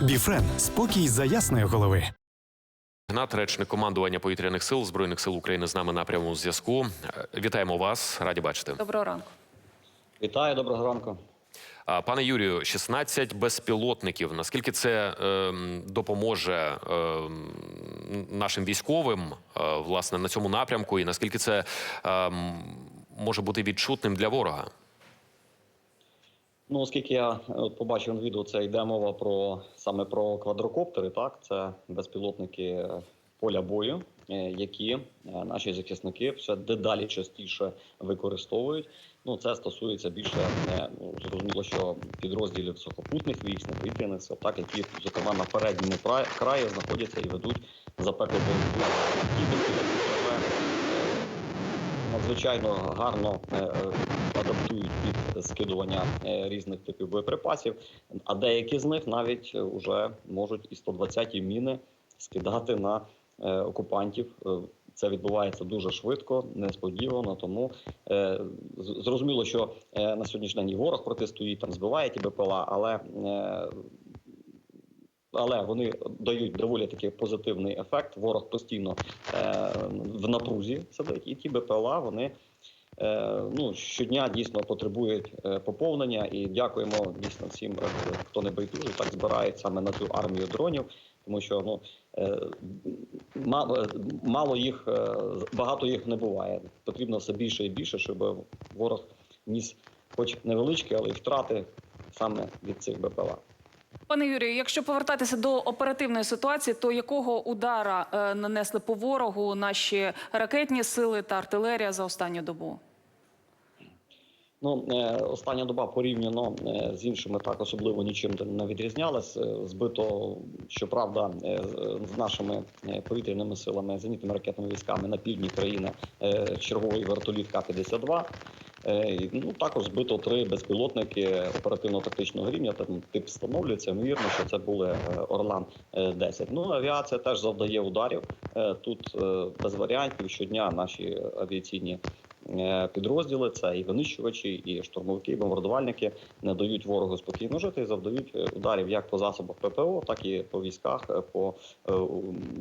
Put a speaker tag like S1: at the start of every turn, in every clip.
S1: Біфрен спокій за ясної голови.
S2: Гнат, речник командування повітряних сил збройних сил України з нами на прямому зв'язку. Е, Вітаємо вас, раді бачити.
S3: Доброго ранку.
S4: Вітаю, доброго ранку.
S2: Пане Юрію, 16 безпілотників. Наскільки це ем, допоможе ем, нашим військовим е, власне на цьому напрямку, і наскільки це ем, може бути відчутним для ворога?
S4: Ну, оскільки я е, от побачив на відео, це йде мова про саме про квадрокоптери. Так, це безпілотники е, поля бою, е, які е, наші захисники все дедалі частіше використовують. Ну, це стосується більше е, ну, зрозуміло, що підрозділів сухопутних військ, повітряних сил, так які зокрема на передньому краї знаходяться і ведуть запеклу боротьбу. Е, надзвичайно гарно е, е, адаптують під скидування е, різних типів боєприпасів, а деякі з них навіть вже можуть і 120-ті міни скидати на е, окупантів. Е, Це відбувається дуже швидко, несподівано. Тому е, зрозуміло, що е, на сьогоднішній день і ворог протистоїть, там збиває ті БПЛА, але е, але вони дають доволі таки позитивний ефект. Ворог постійно е, в напрузі сидить, і ті БПЛА вони е, ну щодня дійсно потребують е, поповнення. І дякуємо дійсно всім, е, хто не байдужий, так збирають саме на цю армію дронів, тому що ну е, мало, їх, е, багато їх не буває. Потрібно все більше і більше, щоб ворог ніс, хоч невеличкі, але й втрати саме від цих БПЛА.
S3: Пане Юрію, якщо повертатися до оперативної ситуації, то якого удара е, нанесли по ворогу наші ракетні сили та артилерія за останню добу?
S4: Ну, е, остання доба порівняно е, з іншими так особливо нічим не відрізнялась. Збито, щоправда, з- нашими повітряними силами, зенітними ракетними військами на півдні країни черговий вертоліт К-52. Е, Ну також збито три безпілотники оперативно-тактичного рівня. Там тип встановлюється. Ймовірно, що це були е, Орлан 10 Ну авіація теж завдає ударів. Е, Тут е, без варіантів щодня наші авіаційні е, підрозділи, це і винищувачі, і штурмовики, і бомбардувальники не дають ворогу спокійно жити і завдають е, ударів як по засобах ППО, так і по військах, е, по е,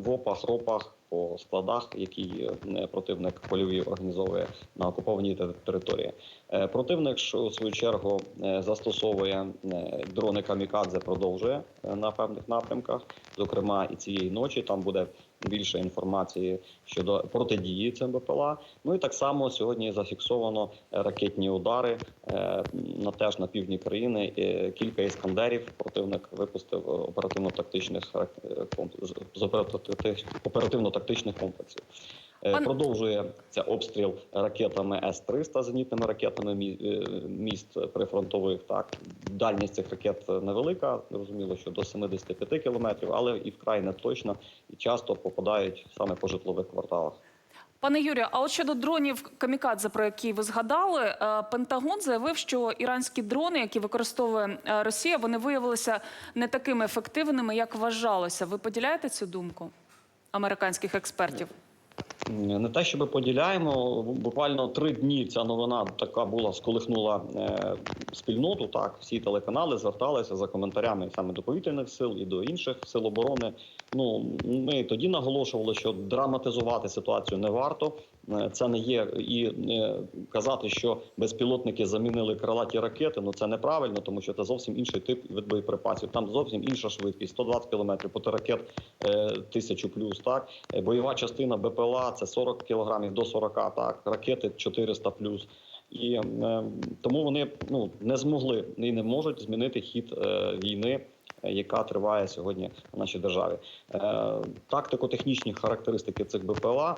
S4: ВОПах, РОПах, по складах, які е, противник польові організовує на окупованій території. Е, Противник що у свою чергу е, застосовує дрони камікадзе, продовжує на певних напрямках. Зокрема, і цієї ночі там буде більше інформації щодо протидії цим БПЛА. Ну і так само сьогодні зафіксовано е, ракетні удари е, на теж на півдні країни. Е, Кілька іскандерів противник випустив оперативно-тактичних з оперативно-тактичних комплексів. Е, Продовжує це обстріл ракетами С-300, зенітними ракетами е, міст прифронтових. Так дальність цих ракет невелика, зрозуміло, що до 75 кілометрів, але і вкрай не точно і часто попадають саме по житлових кварталах.
S3: Пане Юрію, а от щодо дронів камікадзе, про які ви згадали, е, Пентагон заявив, що іранські дрони, які використовує Росія, вони виявилися не такими ефективними, як вважалося. Ви поділяєте цю думку американських експертів?
S4: Не те, що ми поділяємо. Буквально три дні ця новина така була, сколихнула е, спільноту. Так, всі телеканали зверталися за коментарями саме до повітряних сил і до інших сил оборони. Ну ми тоді наголошували, що драматизувати ситуацію не варто. Е, Це не є і е, казати, що безпілотники замінили крилаті ракети. Ну це неправильно, тому що це зовсім інший тип від боєприпасів. Там зовсім інша швидкість 120 км, проти ракет 1000 плюс. Так Е, бойова частина БПЛА це 40 кг до 40, так ракети 400 плюс. І тому вони ну не змогли і не можуть змінити хід війни, яка триває сьогодні в нашій державі. Тактико-технічні характеристики цих БПЛА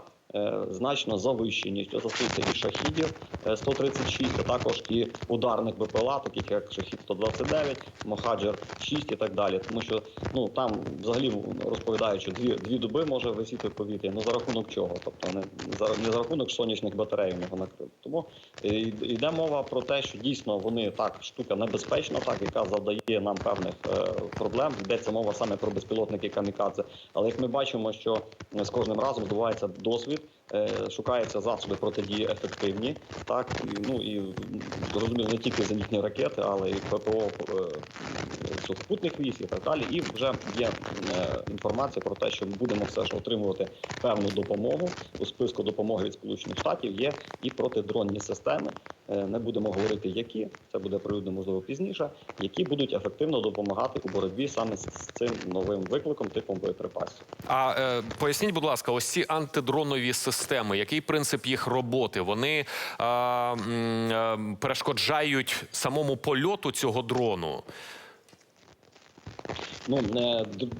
S4: значно завищені, що стосується і шахідів е, 136, а також і ударних БПЛА, таких як шахід 129, Мохаджер 6 і так далі. Тому що ну там взагалі розповідають, що дві дві доби може висіти в повітрі. Ну за рахунок чого? Тобто не за не за рахунок сонячних батарей у нього накрив. Тому е, йде мова про те, що дійсно вони так штука небезпечна, так яка завдає нам певних е, проблем. Йдеться мова саме про безпілотники камікадзе. Але як ми бачимо, що е, з кожним разом здобувається досвід. Е, Шукаються засоби протидії ефективні, так і, ну і зрозуміло не тільки зенітні ракети, але і ППО сухопутних військ і так далі. І вже є е, інформація про те, що ми будемо все ж отримувати певну допомогу. У списку допомоги від Сполучених Штатів є і протидронні системи. Е, Не будемо говорити, які це буде прилюдно, можливо, пізніше, які будуть ефективно допомагати у боротьбі саме з цим новим викликом, типом боєприпасів.
S2: А е, поясніть, будь ласка, ось ці антидронові системи, який принцип їх роботи? Вони е, е, перешкоджають самому польоту цього дрону.
S4: Ну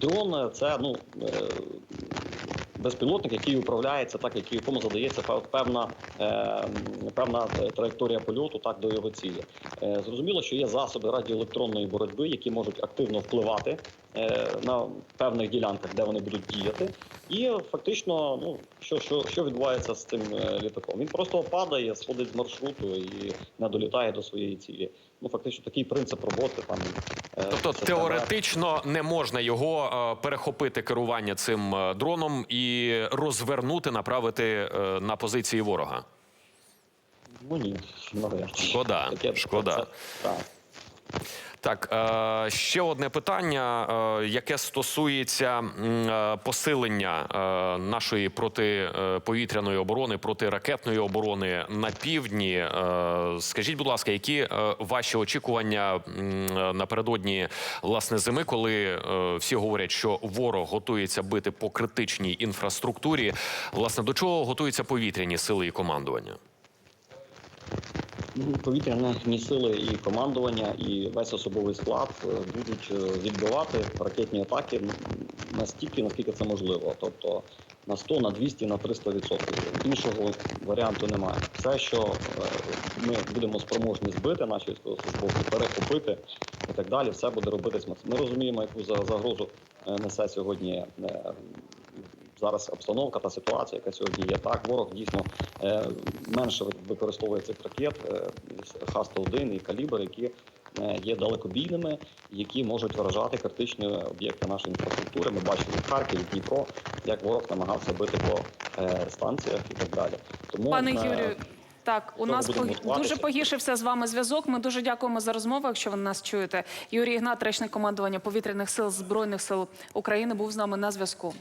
S4: дрон це ну е, безпілотник, який управляється, так як якому задається певна е, певна е, траєкторія польоту, так до його цілі. Зрозуміло, що є засоби радіоелектронної боротьби, які можуть активно впливати на певних ділянках, де вони будуть діяти. І е, фактично, ну що, що, що відбувається з цим е, літаком? Він просто падає, сходить з маршруту і не долітає до своєї цілі. Ну фактично такий принцип роботи там. е,
S2: Тобто
S4: система-
S2: теоретично не можна його е, перехопити керування цим е, дроном і розвернути, направити е, на позиції ворога.
S4: Ну ні, навряд.
S2: Шкода, шкода.
S4: це- так.
S2: Так, е, ще одне питання, е, яке стосується е, посилення нашої протиповітряної оборони, протиракетної оборони на півдні. Скажіть, будь ласка, які ваші очікування напередодні власне зими, коли всі говорять, що ворог готується бити по критичній інфраструктурі? Власне, до чого готуються повітряні сили і командування?
S4: Ну, Повітряні сили і командування, і весь особовий склад е, будуть е, відбивати ракетні атаки настільки, наскільки це можливо. Тобто на 100, на 200, на 300 відсотків. Іншого варіанту немає. Все, що е, ми будемо спроможні збити, наші військовослужбовці, перехопити і так далі, все буде робитись. Ми розуміємо, яку за- загрозу несе сьогодні. Зараз обстановка та ситуація, яка сьогодні є, так ворог дійсно е, менше ви- використовує цих ракет е, Х-101 і калібр, які е, є далекобійними, які можуть вражати критичні об'єкти нашої інфраструктури. Ми бачили в Харкові, Дніпро, як ворог намагався бити по станціях і так далі. Тому
S3: Пане Юрію, так у нас дуже погіршився з вами зв'язок. Ми дуже дякуємо за розмову. Якщо ви нас чуєте, Юрій Ігнат, речник командування повітряних сил збройних сил України, був з нами на зв'язку.